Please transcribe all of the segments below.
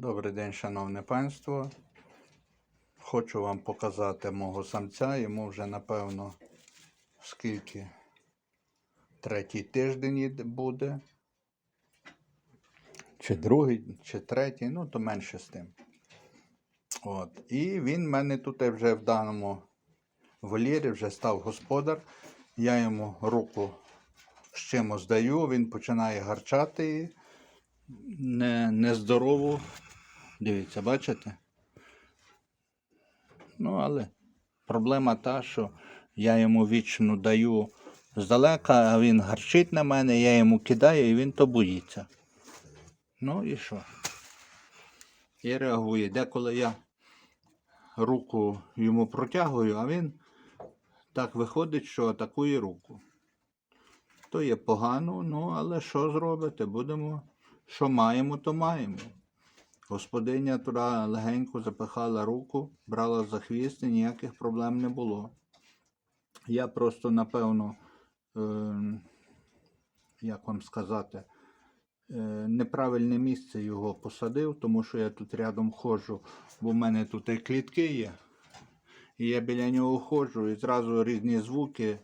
Добрий день, шановне панство. Хочу вам показати мого самця. Йому вже, напевно, скільки третій тиждень буде. Чи другий, чи третій, ну то менше з тим. От. І він в мене тут вже в даному вольєрі вже став господар. Я йому руку з чимось даю, він починає гарчати. Не, нездорову. Дивіться, бачите? Ну, але проблема та, що я йому вічно даю здалека, а він гарчить на мене, я йому кидаю і він то боїться. Ну і що? І реагує. Деколи я руку йому протягую, а він так виходить, що атакує руку. То є погано, ну але що зробити? Будемо, що маємо, то маємо. Господиня туди легенько запихала руку, брала за хвіст і ніяких проблем не було. Я просто, напевно, е, як вам сказати, е, неправильне місце його посадив, тому що я тут рядом ходжу, бо в мене тут і клітки є. І я біля нього ходжу, і зразу різні звуки.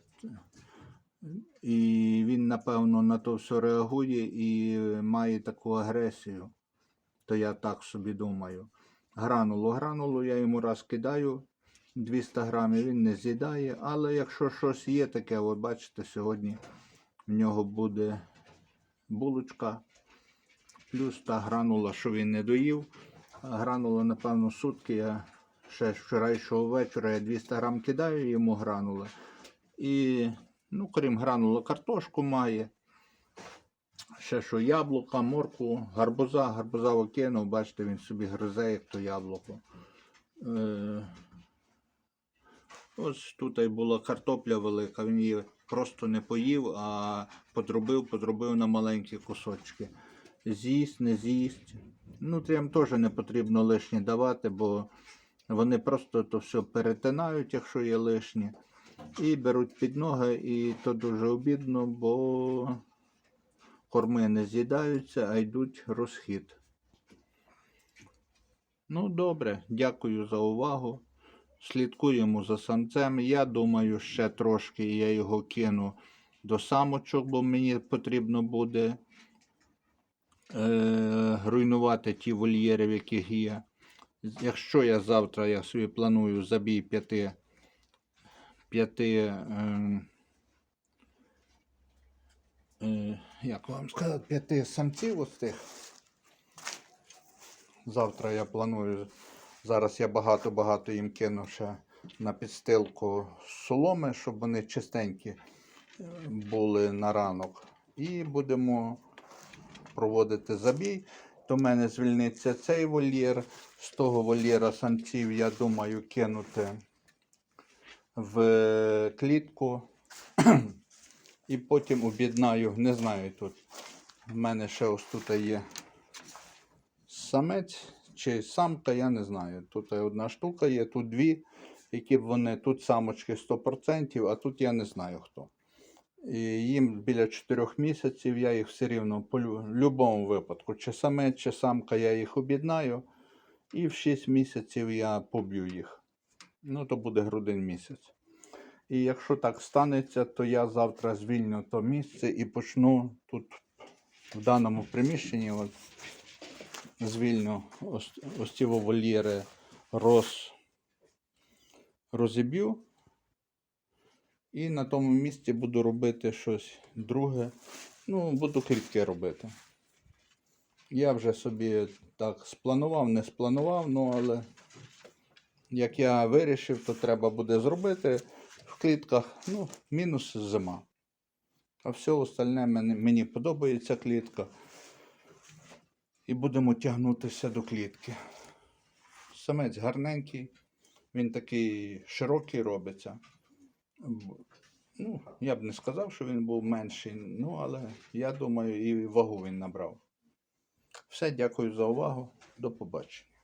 І він, напевно, на то все реагує і має таку агресію. То я так собі думаю. Гранулу, гранулу я йому раз кидаю 200 грамів, він не з'їдає. Але якщо щось є таке, от бачите, сьогодні в нього буде булочка, плюс та гранула, що він не доїв. Гранула, напевно, сутки. Я ще з вчорайшого вечора я 200 грам кидаю йому гранула. І, ну, крім гранула, картошку має. Ще що яблука, морку, гарбуза, гарбуза окинув, бачите, він собі гризе, як то яблуко. Е, ось тут і була картопля велика, він її просто не поїв, а подробив, подробив на маленькі кусочки. З'їсть, не з'їсть. Нутріям теж не потрібно лишнє давати, бо вони просто то все перетинають, якщо є лишнє, і беруть під ноги, і то дуже обідно, бо корми не з'їдаються, а йдуть розхід. Ну, добре, дякую за увагу. Слідкуємо за самцем. Я думаю, ще трошки я його кину до самочок, бо мені потрібно буде е, руйнувати ті вольєри, в яких є. Якщо я завтра я собі планую забій п'яти п'яти. Е, е, як вам сказати, п'яти самців ось тих. Завтра я планую. Зараз я багато-багато їм кину ще на підстилку соломи, щоб вони чистенькі е, були на ранок. І будемо проводити забій. До мене звільниться цей вольєр. З того вольєра самців я думаю кинути в клітку. І потім об'єднаю, не знаю тут. В мене ще ось тут є самець чи самка, я не знаю. Тут одна штука є, тут дві, які б вони, тут самочки 100%, а тут я не знаю хто. І їм біля 4 місяців я їх все рівно по будь-якому випадку, чи самець, чи самка, я їх об'єднаю. І в 6 місяців я поб'ю їх. Ну, то буде грудень місяць. І якщо так станеться, то я завтра звільню то місце і почну тут в даному приміщенні от, звільню ось, ось ці вольєри роз, розіб'ю. І на тому місці буду робити щось друге. Ну, буду клітки робити. Я вже собі так спланував, не спланував, ну але як я вирішив, то треба буде зробити в клітках, ну, мінус зима. А все остальне мені, подобається клітка. І будемо тягнутися до клітки. Самець гарненький, він такий широкий робиться. Ну, я б не сказав, що він був менший, ну, але я думаю, і вагу він набрав. Все, дякую за увагу. До побачення.